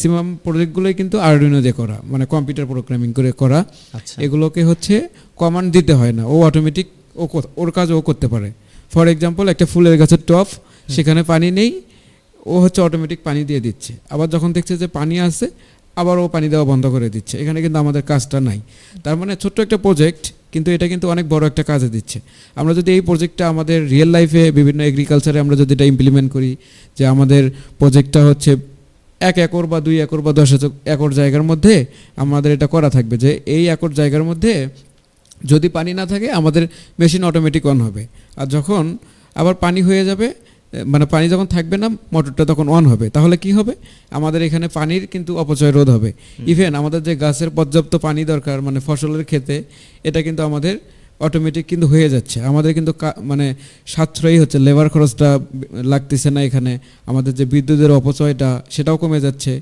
Maximum প্রজেক্টগুলোই কিন্তু Arduino দিয়ে করা মানে কম্পিউটার প্রোগ্রামিং করে করা। আচ্ছা। এগুলোকে হচ্ছে কমান্ড দিতে হয় না ও অটোমেটিক ও ওর কাজ ও করতে পারে। ফর এক্সাম্পল একটা ফুলের গাছের টপ সেখানে পানি নেই ও হচ্ছে অটোমেটিক পানি দিয়ে দিচ্ছে। আবার যখন দেখছে যে পানি আছে আবার ও পানি দেওয়া বন্ধ করে দিচ্ছে। এখানে কিন্তু আমাদের কাজটা নাই। তার মানে ছোট্ট একটা প্রজেক্ট কিন্তু এটা কিন্তু অনেক বড় একটা কাজে দিচ্ছে। আমরা যদি এই প্রজেক্টটা আমাদের রিয়েল লাইফে বিভিন্ন এগ্রিকালচারে আমরা যদি এটা ইমপ্লিমেন্ট করি যে আমাদের প্রজেক্টটা হচ্ছে এক একর বা দুই একর বা দশ একর- জায়গার মধ্যে আমাদের এটা করা থাকবে যে এই একর জায়গার মধ্যে যদি পানি না থাকে আমাদের মেশিন অটোমেটিক অন হবে। আর যখন আবার পানি হয়ে যাবে মানে পানি যখন থাকবে না মোটরটা তখন অন হবে। তাহলে কি হবে? আমাদের এখানে পানির কিন্তু অপচয় রোধ হবে। ইভেন আমাদের যে গাছের পর্যাপ্ত পানি দরকার মানে ফসলের ক্ষেতে এটা কিন্তু আমাদের অটোমেটিক কিন্তু হয়ে যাচ্ছে। আমাদের কিন্তু মানে সাশ্রয়ী হচ্ছে লেবার খরচটা লাগতেছে না এখানে। আমাদের যে বিদ্যুতের অপচয়টা, সেটাও কমে যাচ্ছে।